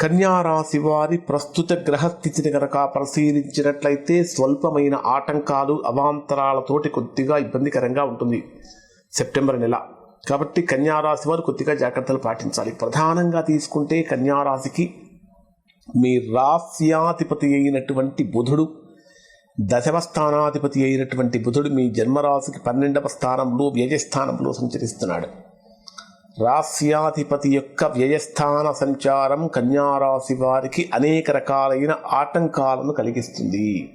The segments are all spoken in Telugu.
కన్యారాశి వారి ప్రస్తుత గ్రహస్థితిని గనక పరిశీలించినట్లయితే స్వల్పమైన ఆటంకాలు అవాంతరాలతోటి కొద్దిగా ఇబ్బందికరంగా ఉంటుంది. సెప్టెంబర్ నెల. కాబట్టి కన్యారాశి వారు కొద్దిగా జాగ్రత్తలు పాటించాలి. ప్రధానంగా తీసుకుంటే కన్యారాశికి మీ రాస్యాధిపతి అయినటువంటి బుధుడు దశమ స్థానాధిపతి అయినటువంటి బుధుడు మీ జన్మరాశికి పన్నెండవ స్థానంలో వ్యయస్థానంలో సంచరిస్తున్నాడు. రాస్యాధిపతి యొక్క వ్యయస్థాన సంచారం కన్యారాశి వారికి అనేక రకాలైన ఆటంకాలను కలిగిస్తుంది.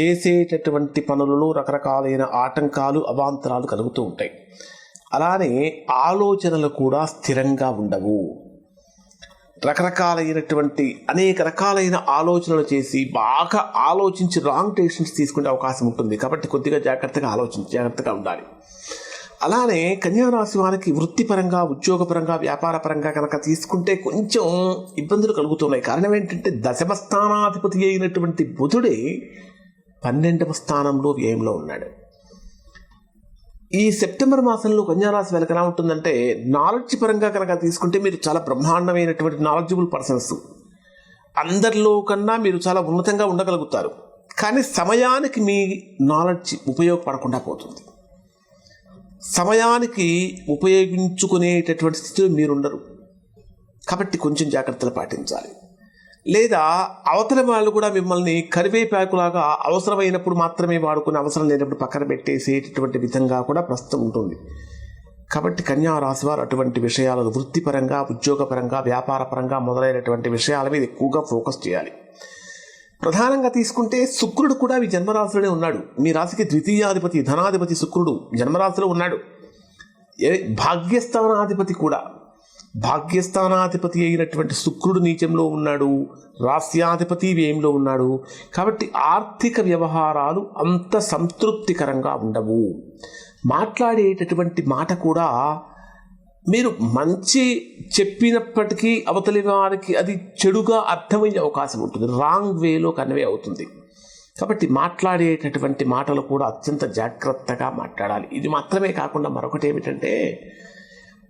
చేసేటటువంటి పనులలో రకరకాలైన ఆటంకాలు అవాంతరాలు కలుగుతూ ఉంటాయి. అలానే ఆలోచనలు కూడా స్థిరంగా ఉండవు. రకరకాలైనటువంటి అనేక రకాలైన ఆలోచనలు చేసి బాగా ఆలోచించి రాంగ్ డెసిషన్స్ తీసుకునే అవకాశం ఉంటుంది. కాబట్టి కొద్దిగా జాగ్రత్తగా ఆలోచించి జాగ్రత్తగా ఉండాలి. అలానే కన్యారాశి వారికి వృత్తిపరంగా ఉద్యోగపరంగా వ్యాపారపరంగా కనుక తీసుకుంటే కొంచెం ఇబ్బందులు కలుగుతున్నాయి. కారణం ఏంటంటే దశమ స్థానాధిపతి అయినటువంటి బుధుడే పన్నెండవ స్థానంలో వ్యయంలో ఉన్నాడు. ఈ సెప్టెంబర్ మాసంలో కన్యారాశి వాళ్ళకి ఎలా ఉంటుందంటే నాలెడ్జ్ పరంగా కనుక తీసుకుంటే మీరు చాలా బ్రహ్మాండమైనటువంటి నాలెడ్జబుల్ పర్సన్స్. అందరిలో కన్నా మీరు చాలా ఉన్నతంగా ఉండగలుగుతారు. కానీ సమయానికి మీ నాలెడ్జ్ ఉపయోగపడకుండా పోతుంది. సమయానికి ఉపయోగించుకునేటటువంటి స్థితిలో మీరుండరు. కాబట్టి కొంచెం జాగ్రత్తలు పాటించాలి. లేదా అవతల వాళ్ళు కూడా మిమ్మల్ని కరివేపాకులాగా అవసరమైనప్పుడు మాత్రమే వాడుకునే అవసరం లేనప్పుడు పక్కన పెట్టేసేటటువంటి విధంగా కూడా ప్రస్తుతం ఉంటుంది. కాబట్టి కన్యా రాశి వారు అటువంటి విషయాలను వృత్తిపరంగా ఉద్యోగపరంగా వ్యాపారపరంగా మొదలైనటువంటి విషయాల మీద ఎక్కువగా ఫోకస్ చేయాలి. ప్రధానంగా తీసుకుంటే శుక్రుడు కూడా మీ జన్మరాశిలోనే ఉన్నాడు. మీ రాశికి ద్వితీయాధిపతి ధనాధిపతి శుక్రుడు జన్మరాశిలో ఉన్నాడు. ఏ- భాగ్యస్థానాధిపతి కూడా భాగ్యస్థానాధిపతి అయినటువంటి శుక్రుడు నీచంలో ఉన్నాడు రాస్యాధిపతి వ్యయంలో ఉన్నాడు. కాబట్టి ఆర్థిక వ్యవహారాలు అంత సంతృప్తికరంగా ఉండవు. మాట్లాడేటటువంటి మాట కూడా మీరు మంచి చెప్పినప్పటికీ అవతలి వారికి అది చెడుగా అర్థమయ్యే అవకాశం ఉంటుంది. రాంగ్ వేలో కన్వే అవుతుంది. కాబట్టి మాట్లాడేటటువంటి మాటలు కూడా అత్యంత జాగ్రత్తగా మాట్లాడాలి. ఇది మాత్రమే కాకుండా మరొకటి ఏమిటంటే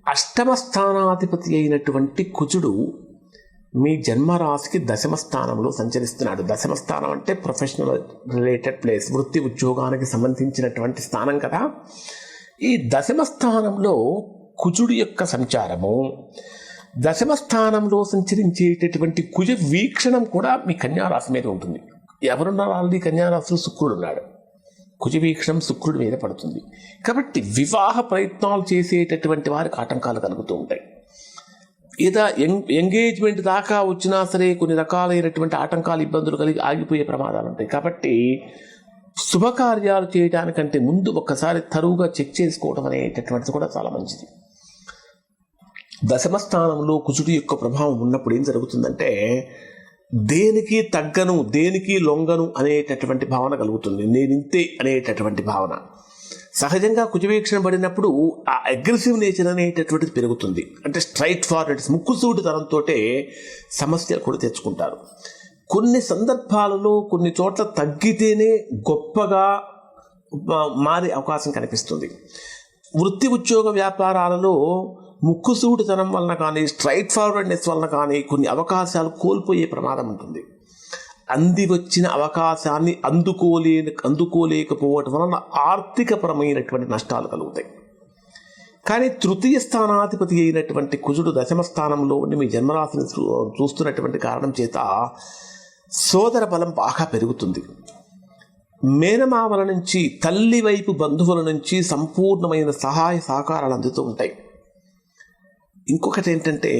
అష్టమ స్థానాధిపతి అయినటువంటి కుజుడు మీ జన్మరాశికి దశమ స్థానంలో సంచరిస్తున్నాడు. దశమ స్థానం అంటే ప్రొఫెషనల్ రిలేటెడ్ ప్లేస్ వృత్తి ఉద్యోగానికి సంబంధించినటువంటి స్థానం కదా. ఈ దశమ స్థానంలో కుజుడు యొక్క సంచారము. దశమ స్థానంలో సంచరించేటటువంటి కుజ వీక్షణం కూడా మీ కన్యారాశి మీద ఉంటుంది. ఎవరున్నారు ఆల్రెడీ కన్యారాశిలో శుక్రుడు ఉన్నాడు. కుజ వీక్షణం శుక్రుడి మీద పడుతుంది. కాబట్టి వివాహ ప్రయత్నాలు చేసేటటువంటి వారికి ఆటంకాలు కలుగుతూ ఉంటాయి. ఏదా ఎంగేజ్మెంట్ దాకా వచ్చినా సరే కొన్ని రకాలైనటువంటి ఆటంకాలు ఇబ్బందులు కలిగి ఆగిపోయే ప్రమాదాలు ఉంటాయి. కాబట్టి శుభకార్యాలు చేయడానికంటే ముందు ఒక్కసారి తరువుగా చెక్ చేసుకోవడం అనేటటువంటిది కూడా చాలా మంచిది. దశమ స్థానంలో కుజుడి యొక్క ప్రభావం ఉన్నప్పుడు ఏం జరుగుతుందంటే దేనికి తగ్గను దేనికి లొంగను అనేటటువంటి భావన కలుగుతుంది. నేనింతే అనేటటువంటి భావన. సహజంగా కుజవీక్షణ పడినప్పుడు ఆ అగ్రెసివ్ నేచర్ అనేటటువంటిది పెరుగుతుంది. అంటే స్ట్రైట్ ఫార్వర్డ్ ముక్కుసూటి తరంతో సమస్యలు కూడా తెచ్చుకుంటారు. కొన్ని సందర్భాలలో కొన్ని చోట్ల తగ్గితేనే గొప్పగా మా- మారే అవకాశం కనిపిస్తుంది. వృత్తి ఉద్యోగ వ్యాపారాలలో ముక్కుసూటితనం వలన కానీ స్ట్రైట్ ఫార్వర్డ్నెస్ వలన కానీ కొన్ని అవకాశాలు కోల్పోయే ప్రమాదం ఉంటుంది. అంది వచ్చిన అవకాశాన్ని అందుకోలే అందుకోలేకపోవటం వలన ఆర్థికపరమైనటువంటి నష్టాలు కలుగుతాయి. కానీ తృతీయ స్థానాధిపతి అయినటువంటి కుజుడు దశమ స్థానంలో ఉండి మీ జన్మరాశిని చూస్తున్నటువంటి కారణం చేత సోదర బలం బాగా పెరుగుతుంది. మేనమామల నుంచి తల్లి వైపు బంధువుల నుంచి సంపూర్ణమైన సహాయ సహకారాలు అందుతూ ఉంటాయి. ఇంకొకటి ఏంటంటే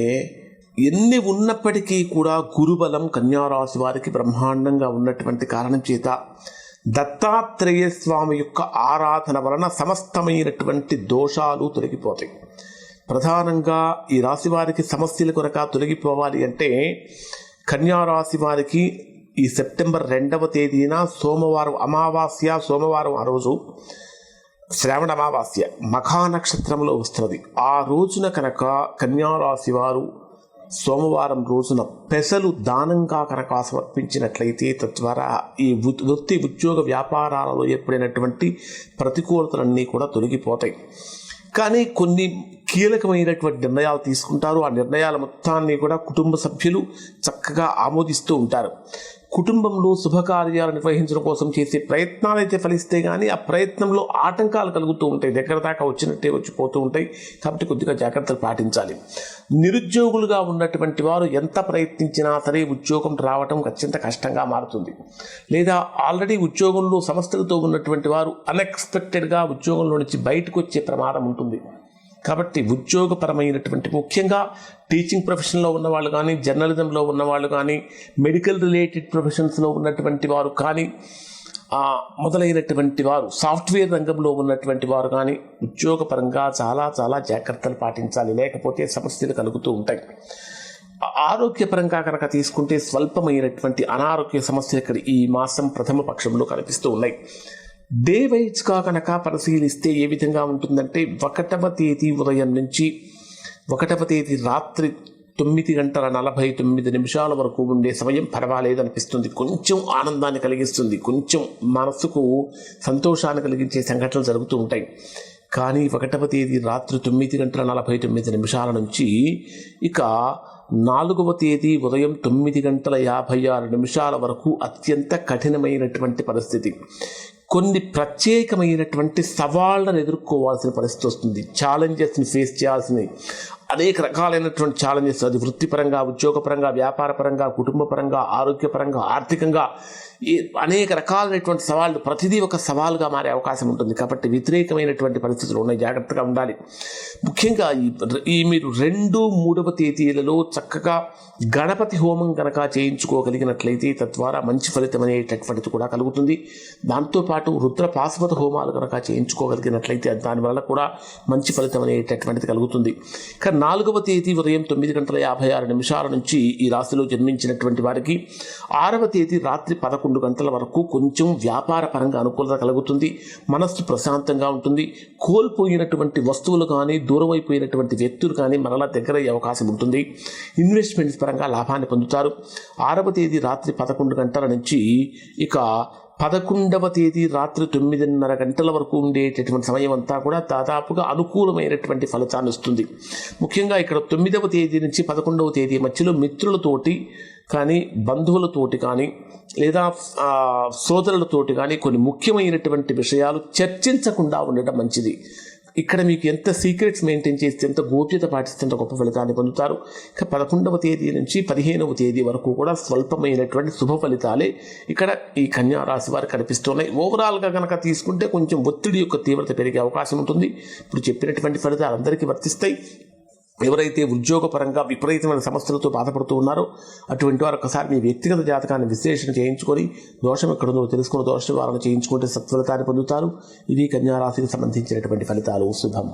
ఎన్ని ఉన్నప్పటికీ కూడా గురుబలం కన్యారాశి వారికి బ్రహ్మాండంగా ఉన్నటువంటి కారణం చేత దత్తాత్రేయ స్వామి యొక్క ఆరాధన వలన సమస్తమైనటువంటి దోషాలు తొలగిపోతాయి. ప్రధానంగా ఈ రాశి వారికి సమస్యల కొరక తొలగిపోవాలి అంటే కన్యారాశి వారికి ఈ సెప్టెంబర్ రెండవ తేదీన సోమవారం అమావాస్య సోమవారం ఆ రోజు శ్రావణ అమావాస్య మఖా నక్షత్రంలో వస్తున్నది. ఆ రోజున కనుక కన్యారాశి వారు సోమవారం రోజున పెసలు దానంగా కనుక సమర్పించినట్లయితే తద్వారా ఈ వృ- వృత్తి ఉద్యోగ వ్యాపారాలలో ఏర్పడినటువంటి ప్రతికూలతలన్నీ కూడా తొలగిపోతాయి. కానీ కొన్ని కీలకమైనటువంటి నిర్ణయాలు తీసుకుంటారు. ఆ నిర్ణయాల మొత్తాన్ని కూడా కుటుంబ సభ్యులు చక్కగా ఆమోదిస్తూ ఉంటారు. కుటుంబంలో శుభకార్యాలు నిర్వహించడం కోసం చేసే ప్రయత్నాలు అయితే ఫలిస్తే కానీ ఆ ప్రయత్నంలో ఆటంకాలు కలుగుతూ ఉంటాయి. దగ్గర దాకా వచ్చినట్టే వచ్చిపోతూ ఉంటాయి. కాబట్టి కొద్దిగా జాగ్రత్తలు పాటించాలి. నిరుద్యోగులుగా ఉన్నటువంటి వారు ఎంత ప్రయత్నించినా సరే ఉద్యోగం రావటం అత్యంత కష్టంగా మారుతుంది. లేదా ఆల్రెడీ ఉద్యోగంలో సంస్థలతో ఉన్నటువంటి వారు అన్ఎక్స్పెక్టెడ్గా ఉద్యోగంలో నుంచి బయటకు వచ్చే ప్రమాదం ఉంటుంది. కాబట్టి ఉద్యోగపరమైనటువంటి ముఖ్యంగా టీచింగ్ ప్రొఫెషన్లో ఉన్నవాళ్ళు కానీ జర్నలిజంలో ఉన్నవాళ్ళు కానీ మెడికల్ రిలేటెడ్ ప్రొఫెషన్స్లో ఉన్నటువంటి వారు కానీ మొదలైనటువంటి వారు సాఫ్ట్వేర్ రంగంలో ఉన్నటువంటి వారు కానీ ఉద్యోగపరంగా చాలా చాలా జాగ్రత్తలు పాటించాలి. లేకపోతే సమస్యలు కలుగుతూ ఉంటాయి. ఆ- ఆరోగ్యపరంగా కనుక తీసుకుంటే స్వల్పమైనటువంటి అనారోగ్య సమస్యలు ఇక్కడ ఈ మాసం ప్రథమ పక్షంలో కనిపిస్తూ ఉన్నాయి. డే వైజ్గా కనుక పరిశీలిస్తే ఏ విధంగా ఉంటుందంటే ఒకటవ తేదీ ఉదయం నుంచి ఒకటవ తేదీ రాత్రి తొమ్మిది గంటల నలభై తొమ్మిది నిమిషాల వరకు ఉండే సమయం పర్వాలేదు అనిపిస్తుంది కొంచెం ఆనందాన్ని కలిగిస్తుంది. కొంచెం మనసుకు సంతోషాన్ని కలిగించే సంఘటనలు జరుగుతూ ఉంటాయి. కానీ ఒకటవ తేదీ రాత్రి తొమ్మిది గంటల నలభై తొమ్మిది నిమిషాల నుంచి ఇక నాలుగవ తేదీ ఉదయం తొమ్మిది గంటల యాభై ఆరు నిమిషాల వరకు అత్యంత కఠినమైనటువంటి పరిస్థితి. కొన్ని ప్రత్యేకమైనటువంటి సవాళ్ళను ఎదుర్కోవాల్సిన పరిస్థితి వస్తుంది. ఛాలెంజెస్ని ఫేస్ చేయాల్సిన అనేక రకాలైనటువంటి ఛాలెంజెస్ అది వృత్తిపరంగా ఉద్యోగపరంగా వ్యాపారపరంగా కుటుంబపరంగా ఆరోగ్యపరంగా ఆర్థికంగా ఈ అనేక రకాలైనటువంటి సవాళ్ళు ప్రతిదీ ఒక సవాలుగా మారే అవకాశం ఉంటుంది. కాబట్టి వ్యతిరేకమైనటువంటి పరిస్థితులు ఉన్నాయి. జాగ్రత్తగా ఉండాలి. ముఖ్యంగా ఈ మీరు రెండు మూడవ తేదీలలో చక్కగా గణపతి హోమం కనుక చేయించుకోగలిగినట్లయితే తద్వారా మంచి ఫలితం అనేటటువంటిది కూడా కలుగుతుంది. దాంతోపాటు రుద్ర పాశుపత హోమాలు కనుక చేయించుకోగలిగినట్లయితే దానివల్ల కూడా మంచి ఫలితం అనేటటువంటిది కలుగుతుంది. కానీ నాలుగవ తేదీ ఉదయం తొమ్మిది గంటల యాభై ఆరు నిమిషాల నుంచి ఈ రాశిలో జన్మించినటువంటి వారికి ఆరవ తేదీ రాత్రి పదకొండు గంటల వరకు కొంచెం వ్యాపార పరంగా అనుకూలత కలుగుతుంది మనస్సు ప్రశాంతంగా ఉంటుంది. కోల్పోయినటువంటి వస్తువులు కానీ దూరం అయిపోయినటువంటి వ్యక్తులు కానీ మరలా దగ్గరయ్యే అవకాశం ఉంటుంది. ఇన్వెస్ట్మెంట్స్ పరంగా లాభాన్ని పొందుతారు. ఆరవ తేదీ రాత్రి పదకొండు గంటల నుంచి ఇక పదకొండవ తేదీ రాత్రి తొమ్మిదిన్నర గంటల వరకు ఉండేటటువంటి సమయం అంతా కూడా దాదాపుగా అనుకూలమైనటువంటి ఫలితాన్ని ఇస్తుంది. ముఖ్యంగా ఇక్కడ తొమ్మిదవ తేదీ నుంచి పదకొండవ తేదీ మధ్యలో మిత్రులతోటి కానీ బంధువులతోటి కానీ లేదా సోదరులతోటి కానీ కొన్ని ముఖ్యమైనటువంటి విషయాలు చర్చించకుండా ఉండటం మంచిది. ఇక్కడ మీకు ఎంత సీక్రెట్స్ మెయింటైన్ చేస్తే ఎంత గోప్యత పాటిస్తే అంత గొప్ప ఫలితాన్ని పొందుతారు? ఇక పదకొండవ తేదీ నుంచి పదిహేనవ తేదీ వరకు కూడా స్వల్పమైనటువంటి శుభ ఫలితాలే ఇక్కడ ఈ కన్యా రాశి కనిపిస్తున్నాయి. ఓవరాల్గా కనుక తీసుకుంటే కొంచెం ఒత్తిడి యొక్క తీవ్రత పెరిగే అవకాశం ఉంటుంది. ఇప్పుడు చెప్పినటువంటి ఫలితాలు అందరికీ వర్తిస్తాయి. ఎవరైతే ఉద్యోగపరంగా విపరీతమైన సమస్యలతో బాధపడుతూ ఉన్నారో అటువంటి వారు ఒకసారి మీ వ్యక్తిగత జాతకాన్ని విశ్లేషణ చేయించుకొని దోషం ఎక్కడుందో తెలుసుకుని దోష నివారణ చేయించుకుంటే సత్ఫలితాన్ని పొందుతారు. ఇది కన్యారాశికి సంబంధించినటువంటి ఫలితాలు. శుభం.